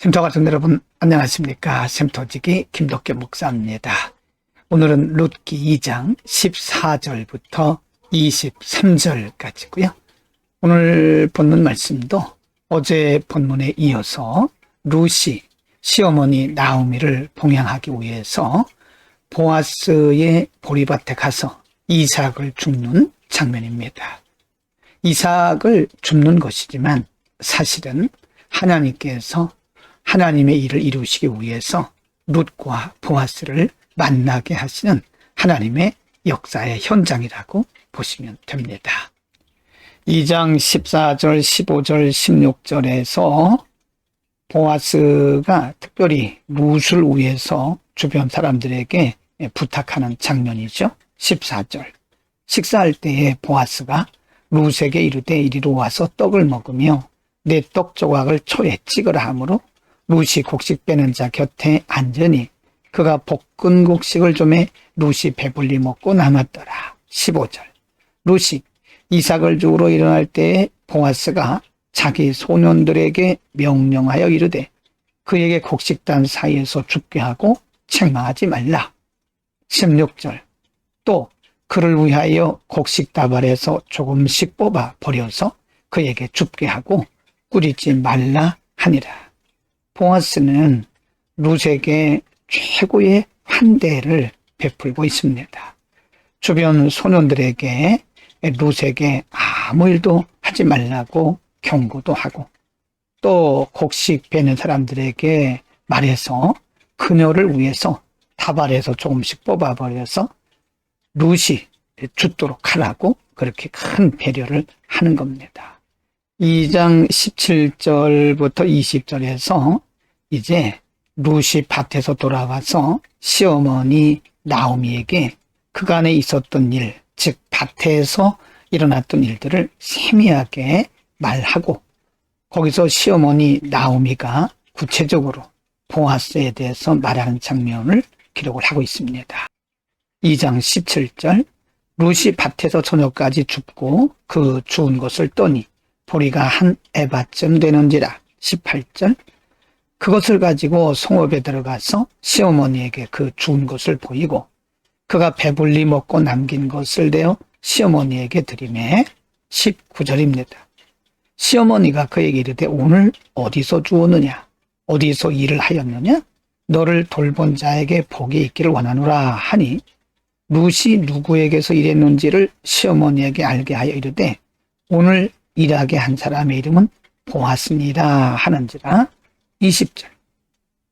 샘터 가족 여러분 안녕하십니까 샘터지기 김덕계 목사입니다. 오늘은 룻기 2장 14절부터 23절까지고요. 오늘 본문 말씀도 어제 본문에 이어서 룻이 시어머니 나오미를 봉양하기 위해서 보아스의 보리밭에 가서 이삭을 줍는 장면입니다. 이삭을 줍는 것이지만 사실은 하나님께서 하나님의 일을 이루시기 위해서 룻과 보아스를 만나게 하시는 하나님의 역사의 현장이라고 보시면 됩니다. 2장 14절, 15절, 16절에서 보아스가 특별히 룻을 위해서 주변 사람들에게 부탁하는 장면이죠. 14절. 식사할 때에 보아스가 룻에게 이르되 이리로 와서 떡을 먹으며 내 떡 조각을 초에 찍으라 하므로 룻이 곡식 빼는 자 곁에 앉으니 그가 볶은 곡식을 좀에 룻이 배불리 먹고 남았더라. 15절. 룻이 이삭을 주우러 일어날 때에 보아스가 자기 소년들에게 명령하여 이르되 그에게 곡식단 사이에서 죽게 하고 책망하지 말라. 16절. 또 그를 위하여 곡식 다발에서 조금씩 뽑아 버려서 그에게 줍게 하고 꾸리지 말라 하니라. 보아스는 룻에게 최고의 환대를 베풀고 있습니다. 주변 소년들에게 룻에게 아무 일도 하지 말라고 경고도 하고 또 곡식 베는 사람들에게 말해서 그녀를 위해서 다발에서 조금씩 뽑아버려서 룻이 죽도록 하라고 그렇게 큰 배려를 하는 겁니다. 2장 17절부터 20절에서 이제 룻이 밭에서 돌아와서 시어머니 나오미에게 그간에 있었던 일, 즉 밭에서 일어났던 일들을 세미하게 말하고 거기서 시어머니 나오미가 구체적으로 보아스에 대해서 말하는 장면을 기록을 하고 있습니다. 2장 17절 룻이 밭에서 저녁까지 줍고 그 주운 것을 떠니 보리가 한 에바쯤 되는지라 18절 그것을 가지고 송업에 들어가서 시어머니에게 그 주운 것을 보이고 그가 배불리 먹고 남긴 것을 내어 시어머니에게 드리매 19절입니다. 시어머니가 그에게 이르되 오늘 어디서 주었느냐? 어디서 일을 하였느냐? 너를 돌본 자에게 복이 있기를 원하노라 하니 룻이 누구에게서 일했는지를 시어머니에게 알게 하여 이르되 오늘 일하게 한 사람의 이름은 보았습니다 하는지라 20절.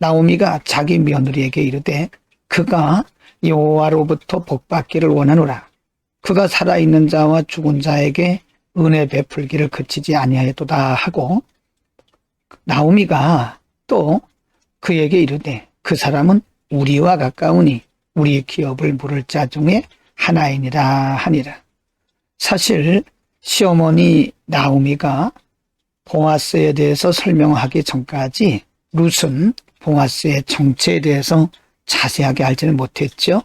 나오미가 자기 며느리에게 이르되 그가 여호와로부터 복받기를 원하노라. 그가 살아있는 자와 죽은 자에게 은혜 베풀기를 그치지 아니하였도다 하고 나오미가 또 그에게 이르되 그 사람은 우리와 가까우니 우리 기업을 물을 자 중에 하나이니라 하니라. 사실 시어머니 나오미가 보아스에 대해서 설명하기 전까지 룻은 보아스의 정체에 대해서 자세하게 알지는 못했죠.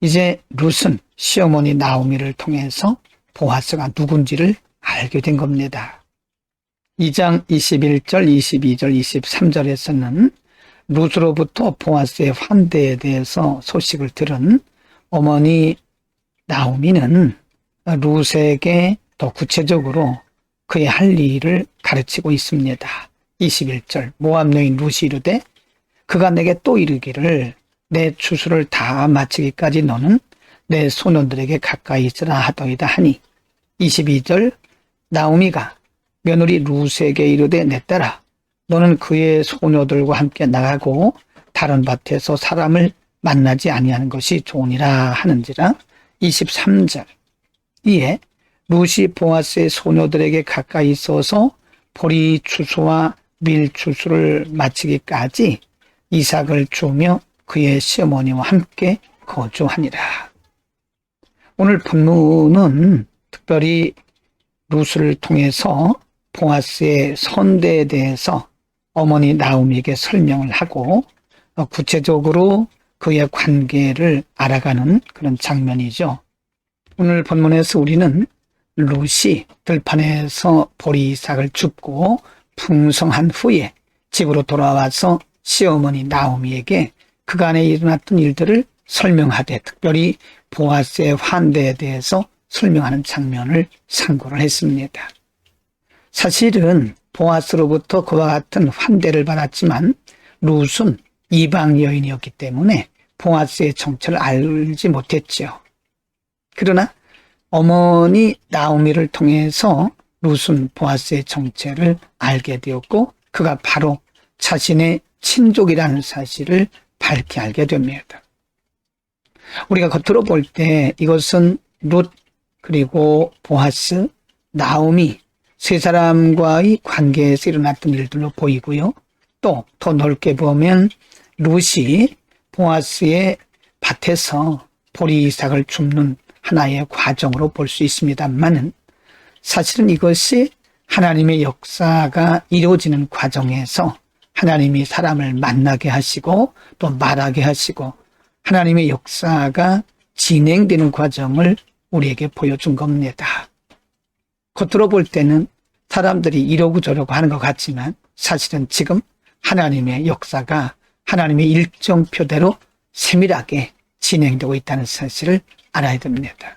이제 룻은 시어머니 나오미를 통해서 보아스가 누군지를 알게 된 겁니다. 2장 21절, 22절, 23절에서는 룻으로부터 보아스의 환대에 대해서 소식을 들은 어머니 나오미는 룻에게 더 구체적으로 그의 할 일을 가르치고 있습니다. 21절 모압 여인 루시 이르되 그가 내게 또 이르기를 내 추수를 다 마치기까지 너는 내 소년들에게 가까이 있으라 하더이다 하니 22절 나오미가 며느리 루스에게 이르되 내 딸아 너는 그의 소녀들과 함께 나가고 다른 밭에서 사람을 만나지 아니하는 것이 좋으니라 하는지라 23절 이에 루시 보아스의 소녀들에게 가까이 있어서 보리 추수와 밀 추수를 마치기까지 이삭을 주며 그의 시어머니와 함께 거주하니라. 오늘 본문은 특별히 루스를 통해서 보아스의 선대에 대해서 어머니 나오미에게 설명을 하고 구체적으로 그의 관계를 알아가는 그런 장면이죠. 오늘 본문에서 우리는 룻이 들판에서 보리삭을 줍고 풍성한 후에 집으로 돌아와서 시어머니 나오미에게 그간에 일어났던 일들을 설명하되 특별히 보아스의 환대에 대해서 설명하는 장면을 상고를 했습니다. 사실은 보아스로부터 그와 같은 환대를 받았지만 룻은 이방 여인이었기 때문에 보아스의 정체를 알지 못했지요. 그러나 어머니 나오미를 통해서 룻은 보아스의 정체를 알게 되었고 그가 바로 자신의 친족이라는 사실을 밝히 알게 됩니다. 우리가 겉으로 볼 때 이것은 룻 그리고 보아스, 나오미 세 사람과의 관계에서 일어났던 일들로 보이고요. 또 더 넓게 보면 룻이 보아스의 밭에서 보리 이삭을 줍는 하나의 과정으로 볼 수 있습니다만은 사실은 이것이 하나님의 역사가 이루어지는 과정에서 하나님이 사람을 만나게 하시고 또 말하게 하시고 하나님의 역사가 진행되는 과정을 우리에게 보여준 겁니다. 겉으로 볼 때는 사람들이 이러고 저러고 하는 것 같지만 사실은 지금 하나님의 역사가 하나님의 일정표대로 세밀하게 진행되고 있다는 사실을 알아야 됩니다.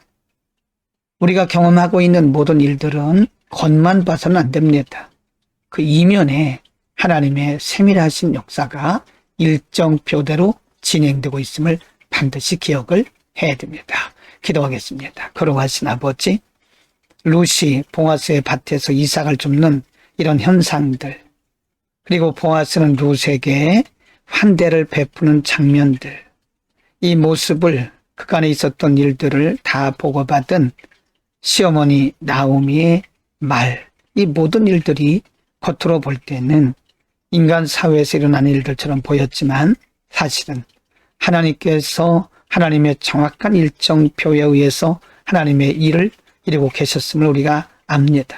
우리가 경험하고 있는 모든 일들은 겉만 봐서는 안 됩니다. 그 이면에 하나님의 세밀하신 역사가 일정표대로 진행되고 있음을 반드시 기억을 해야 됩니다. 기도하겠습니다. 거룩하신 아버지, 루시 보아스의 밭에서 이삭을 줍는 이런 현상들, 그리고 보아스는 루스에게 환대를 베푸는 장면들, 이 모습을 그간에 있었던 일들을 다 보고받은 시어머니 나오미의 말, 이 모든 일들이 겉으로 볼 때는 인간 사회에서 일어난 일들처럼 보였지만 사실은 하나님께서 하나님의 정확한 일정표에 의해서 하나님의 일을 이루고 계셨음을 우리가 압니다.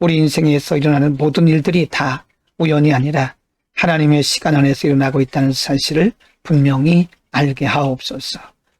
우리 인생에서 일어나는 모든 일들이 다 우연이 아니라 하나님의 시간 안에서 일어나고 있다는 사실을 분명히 알게 하옵소서.